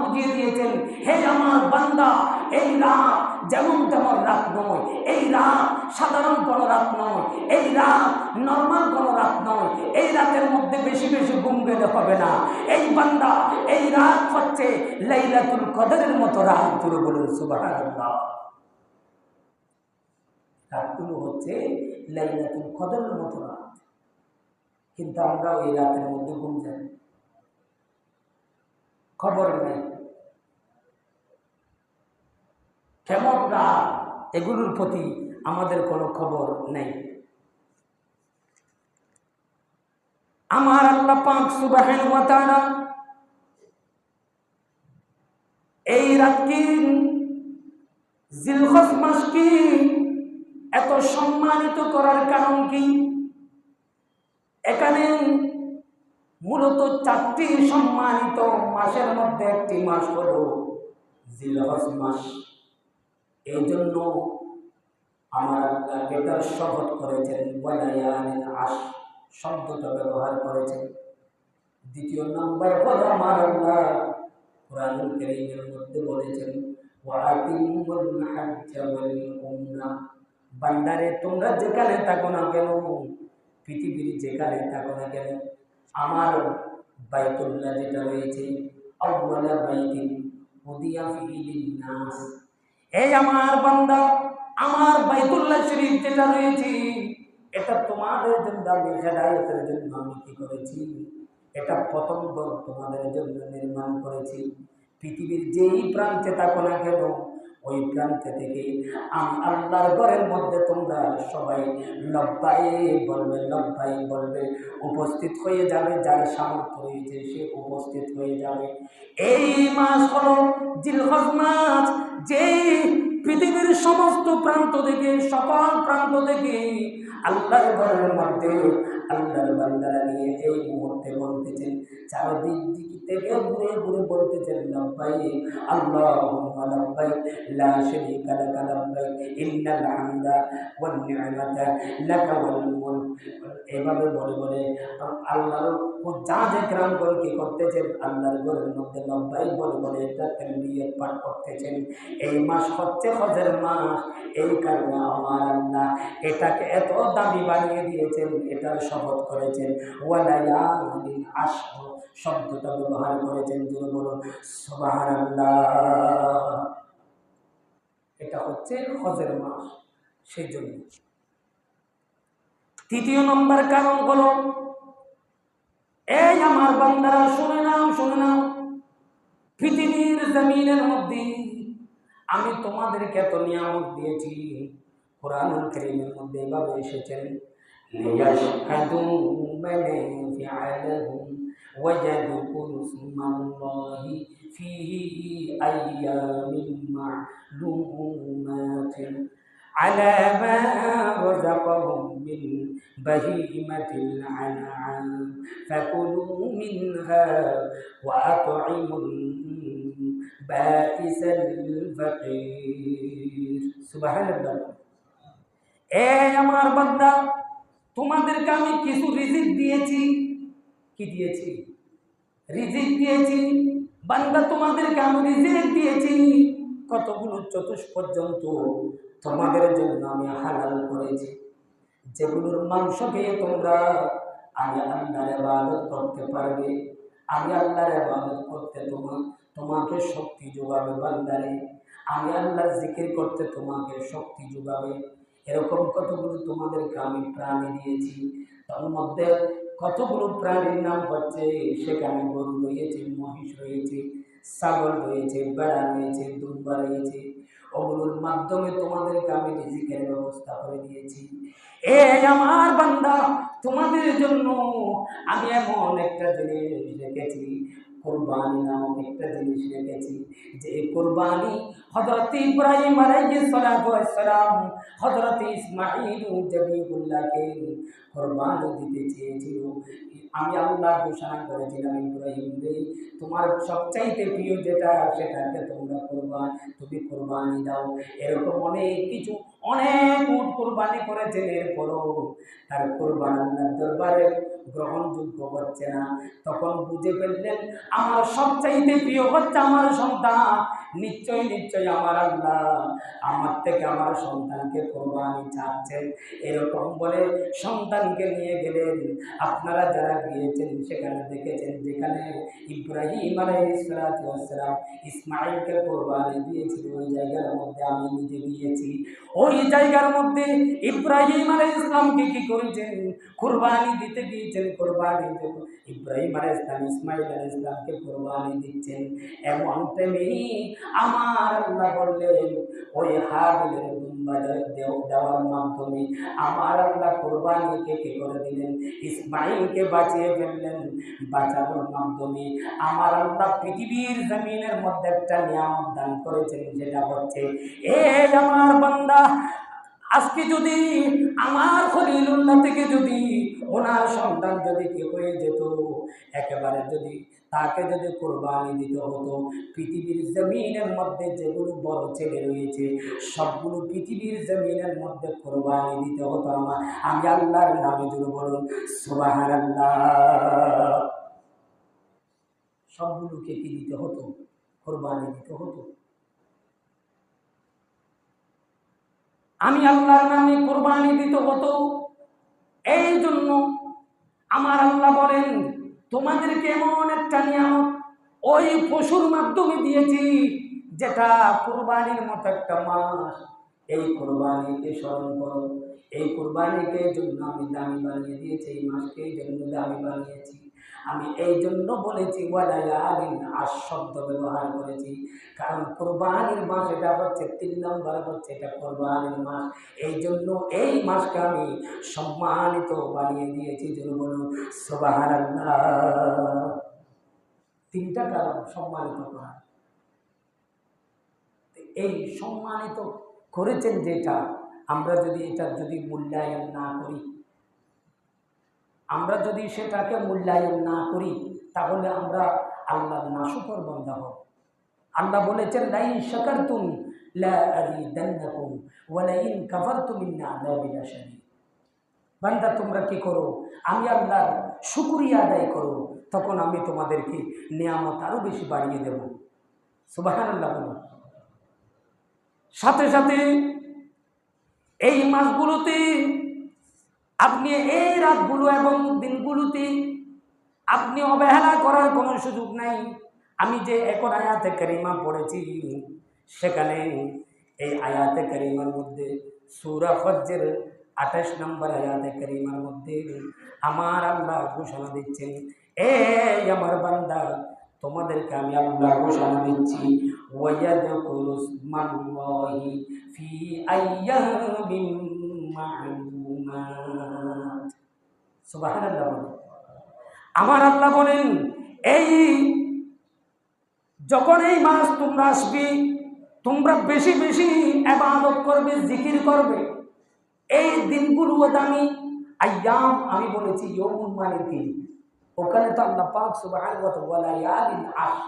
বুঝিয়ে দিয়েছেন। হে আমার বান্দা, এই রাত যেমন তেমন রাত নয়, এই রাত সাধারণ কোনো রাত নয়, এই রাত নর্মাল কোনো রাত নয়, এই রাতের মধ্যে বেশি বেশি ঘুম গেলে হবে না। এই বান্দা, এই রাত হচ্ছে লাইলাতুল কদরের মতো রাত। জুড়ে বলুন, সুবহানাল্লাহ। রাতগুলো হচ্ছে লাইলাতুল কদরের মতো রাত। কিন্তু আমরা ওই রাতের মধ্যে ঘুম যাই খবর নেই। কেমন এগুলোর প্রতি আমাদের কোনো খবর নেই। আমার আল্লাহ পাক সুবাহেন ওয়াতারা এই রাত কি জিলহজ মাস কি এত সম্মানিত করার কারণ কি? এখানে মূলত চারটি সম্মানিত মাসের মধ্যে একটি মাস হল জিলহজ মাস। এই জন্য আমার এটার শপথ করেছেন বলায়ানের আশ শব্দটা ব্যবহার করেছেন। দ্বিতীয় নম্বর হল আমার আল্লাহ কোরআনুল মধ্যে বলেছেন বান্দারে, তোমরা যেখানে থাকো না কেন? পৃথিবীর যেখানে থাকো না কেন? আমার বাইতুল্লাহ যেটা রয়েছে, আউয়ালা বাইতিন উদিয়া ফিহি নাস এই আমার বান্দা, আমার বাইতুল্লাহ শরীফ যেটা রয়েছে, এটা তোমাদের জন্য আমি হেদায়তের জন্য আমি কি করেছি? এটা প্রথম তোমাদের জন্য নির্মাণ করেছি। পৃথিবীর যেই প্রান্তে থাকো না কেন ওই প্রান্ত থেকে আমি আল্লাহর ঘরের মধ্যে তোমরা সবাই লব্বাই বলবে লব্বাই বলবে, উপস্থিত হয়ে যাবে, যার সামর্থ্য রয়েছে সে উপস্থিত হয়ে যাবে। এই মাস হলো জিলহজ মাস যেই পৃথিবীর সমস্ত প্রান্ত থেকে, সকল প্রান্ত থেকে আল্লাহর ঘরের মধ্যে আল্লাহর বান্দারা নিয়ে এই মুহূর্তে বলতেছেন, চারদিক দিক থেকে ঘুরে ঘুরে বলতেছেন লব্বাই আল্লাহুম্মা লব্বাই লা শারীকা লাকা লব্বাই ইন্নাল হামদা ওয়ান লাকা ওয়াল মুলক। এভাবে বলে বলে আল্লাহর ও যা যে গ্রাম কি করতেছেন, আল্লাহর ঘরের মধ্যে লব্বাই বলে বলে এটা তেলবিয়ত পাঠ করতেছেন। এই মাস হচ্ছে হজের মাস, এই কারণে আমার আল্লাহ এটাকে এত দামি বানিয়ে দিয়েছেন, এটার শপথ করেছেন। শব্দটা ব্যবহার করেছেন যদি বলুন। এটা হচ্ছে হজের মাস সেই জন্য তৃতীয় নম্বর কারণ হলো, এই আমার বান্দারা, শুনে নাও শুনে নাও। পৃথিবীর জমিনের মধ্যে আমি তোমাদেরকে এত নিয়ামত দিয়েছি, কোরআনুল করিমের মধ্যে এভাবে এসেছেন। লিয়াশহাদু মানাফিআ ويذكروا اسم الله في أيام معلومات على ما رزقهم من بهيمة الأنعام فكلوا منها وأطعموا البائس الفقير سبحان الله এ আমার বান্দা তোমাদেরকে আমি কিছু রিজিক দিয়েছি। কি দিয়েছি? রিজিক দিয়েছি। বান্দা, তোমাদেরকে আমি রিজিক দিয়েছি। কতগুলো চতুষ পর্যন্ত তোমাদের জন্য আমি হালাল করেছি। যেগুলোর মাংস খেয়ে তোমরা আমি আল্লাহর ইবাদত করতে পারবে। আমি আল্লাহর ইবাদত করতে তোমার তোমাকে শক্তি যোগাবে বান্দারে। আমি আল্লাহর জিকির করতে তোমাকে শক্তি যোগাবে। এরকম কতগুলো তোমাদেরকে আমি প্রাণী দিয়েছি, তার মধ্যে কতগুলো প্রাণীর নাম হচ্ছে, সেখানে গরু রয়েছে, মহিষ রয়েছে, ছাগল রয়েছে, বেড়া রয়েছে, দুম্বা রয়েছে। ওগুলোর মাধ্যমে তোমাদেরকে আমি রিজিকের ব্যবস্থা করে দিয়েছি। এ আমার বান্দা, তোমাদের জন্য আমি এমন একটা জিনিস রেখেছি, কোরবানি নামক একটা জিনিস রেখেছি, যে কোরবানি হজরত ইব্রাহিম আলাইহিস সালাতু ওয়াস সালাম হজরত ইসমাঈল জবিউল্লাহকে কোরবানি দিতে চেয়েছিল। আমি আল্লাহ ঘোষণা করেছিলাম, ইব্রাহিম রে, তোমার সবচাইতে প্রিয় যেটা, সেটাকে তোমরা কোরবান, তুমি কোরবানি দাও। এরকম অনেক কিছু, অনেক উট কোরবানি করেছেন। এরপরও তার কোরবান আল্লাহর দরবারে গ্রহণযোগ্য হচ্ছে না। তখন বুঝে ফেললেন, আমার সবচাইতে প্রিয় হচ্ছে আমার সন্তান। নিশ্চয় নিশ্চয় আমার আল্লাহ। আমার থেকে আমার সন্তানকে কোরবানি চাচ্ছেন। এরকম বলে সন্তানকে নিয়ে গেলেন। আপনারা যারা গিয়েছেন, সেখানে দেখেছেন যেখানে ইব্রাহিম আলাইসালাম ইসমাইলকে কোরবানি দিয়েছিল। ওই জায়গার মধ্যে আমি নিজে গিয়েছি। ওই জায়গার মধ্যে ইব্রাহিম আলাই ইসলামকে কি করেছেন? কোরবানি দিতে গিয়েছেন। কোরবানি ইব্রাহিম আলাই ইসলাম ইসমাইল আলাই ইসলামকে কোরবানি দিচ্ছেন। এমন তেমনি আমার আল্লাহ বললেন, ওই হাবিলের দেও- দেওয়ার মাধ্যমে আমার আল্লাহ কোরবানিকে কে করে দিলেন? ইসমাইলকে বাঁচিয়ে ফেললেন। বাঁচানোর মাধ্যমে আমার আল্লাহ পৃথিবীর জমিনের মধ্যে একটা নিয়ামত দান করেছেন, যেটা হচ্ছে এ আমার বান্দা আজকে যদি আমার খলিলুল্লাহ থেকে যদি ওনার সন্তান যদি কি হয়ে যেত, একেবারে যদি তাকে যদি কোরবানি দিতে হতো, পৃথিবীর জমিনের মধ্যে যেগুলো বড় ছেলে রয়েছে, সবগুলো পৃথিবীর জমিনের মধ্যে কোরবানি দিতে হতো আমার। আমি আল্লাহর নামে যদি বলুন সুবাহান সবগুলোকে কি দিতে হতো? কোরবানি দিতে হতো। আমি আল্লাহর নামে কোরবানি দিতে হতো। এই জন্য আমার আল্লাহ বলেন, তোমাদেরকে এমন একটা নিয়ামত ওই পশুর মাধ্যমে দিয়েছি, যেটা কোরবানির মতো একটা মাস। এই কোরবানিকে স্মরণ করো। এই কোরবানিকে জন্য আমি দামি বানিয়ে দিয়েছি, এই মাসকে জন্য দামি বানিয়েছি। আমি এই জন্য বলেছি আস শব্দ ব্যবহার করেছি। কারণ কোরবানির মাস এটা হচ্ছে তিন নম্বর, হচ্ছে এটা কোরবানির মাস। এই জন্য এই মাসকে আমি সম্মানিত বানিয়ে দিয়েছি, যেন বলুন সোবাহার তিনটা কারণ সম্মানিত করা। এই সম্মানিত করেছেন যেটা, আমরা যদি এটা যদি মূল্যায়ন না করি আমরা যদি সেটাকে মূল্যায়ন না করি, তাহলে আমরা আল্লাহর নাশুকর বন্ধা হব। আল্লাহ বলেছেন, লাইন শাকারতুম লা আযীদান্নাকুম ওয়া লাইন কাফারতুম ইন আযাবি লাশাদীদ বান্দা, তোমরা কি করো? আমি আল্লাহর শুকরিয়া আদায় করো, তখন আমি তোমাদেরকে নিয়ামত আরও বেশি বাড়িয়ে দেব। সুবহানাল্লাহ বলুন সাথে সাথে এই মাসগুলোতে আপনি এই রাতগুলো এবং দিনগুলোতে আপনি অবহেলা করার কোনো সুযোগ নাই আমি যে এখন আয়াতে কারিমা পড়েছি, সেখানে এই আয়াতে কারিমার মধ্যে, সুরা ফজ্জের আঠাশ নম্বর আয়াতে কারিমার মধ্যে আমার আল্লাহ ঘোষণা দিচ্ছেন এ আমার বান্দা, তোমাদেরকে আমি আল্লাহ ঘোষণা দিচ্ছি ওয়ায়াদকুরু ইসমাল্লাহি ফি আইয়ামিন বলুন। আমার আল্লাহ বলেন, এই যখন এই মাস তোমরা আসবে, তোমরা বেশি বেশি এবাদত করবে, জিকির করবে। এই দিনগুলো দামি। আয়াম আমি বলেছি ইয়মুন মানে দিন। ওখানে তো আল্লাহ পাক তাআলা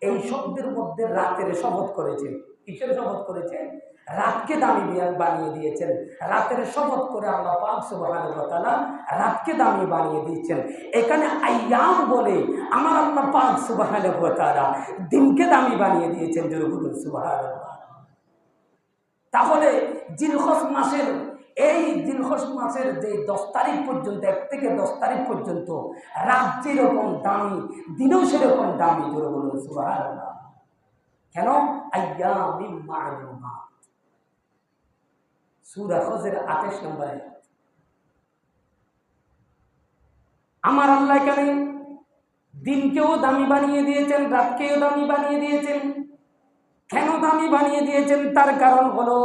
এই শব্দের মধ্যে রাতের শপথ করেছে। কিসের শপথ করেছে? রাতকে দামি বানিয়ে দিয়েছেন। রাতের শপথ করে আল্লাহ পাক সুবহানাহু ওয়া রাতকে দামি বানিয়ে দিয়েছেন। এখানে আয়াম বলে আমার আল্লাহ পাক সুবহানাহু দিনকে দামি বানিয়ে দিয়েছেন জরুর সুবহানাল্লাহ তাহলে জিলহস মাসের, এই জিলহস মাসের যে দশ তারিখ পর্যন্ত, এক থেকে দশ তারিখ পর্যন্ত রাত যেরকম দামি, দিনেও সেরকম দামি, জোরে বলুন সুবহানাল্লাহ কেন? আইয়ামিন মা'লুমাত সূরা হজের 28 নম্বর। আমার আল্লাহ এখানে দিনকেও দামি বানিয়ে দিয়েছেন, রাতকেও দামি বানিয়ে দিয়েছেন। কেন দামি বানিয়ে দিয়েছেন? তার কারণ হলো,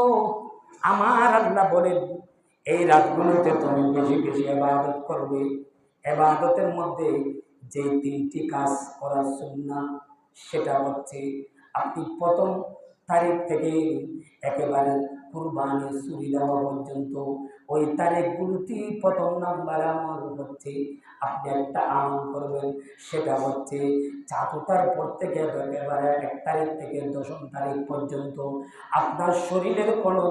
আমার আল্লাহ বলেন, এই রাতগুলোতে তুমি বেশি বেশি এবাদত করবে। এবাদতের মধ্যে যে তিনটি কাজ করার সুন্না সেটা হচ্ছে আপনি প্রথম তারিখ থেকে একেবারে কুরবানি চুরি দেওয়া পর্যন্ত ওই তারিখগুলোতে প্রথম নাম্বার আমল হচ্ছে, আপনি একটা আমল করবেন। সেটা হচ্ছে চাতুতার পর থেকে একেবারে এক তারিখ থেকে দশম তারিখ পর্যন্ত আপনার শরীরের কোনো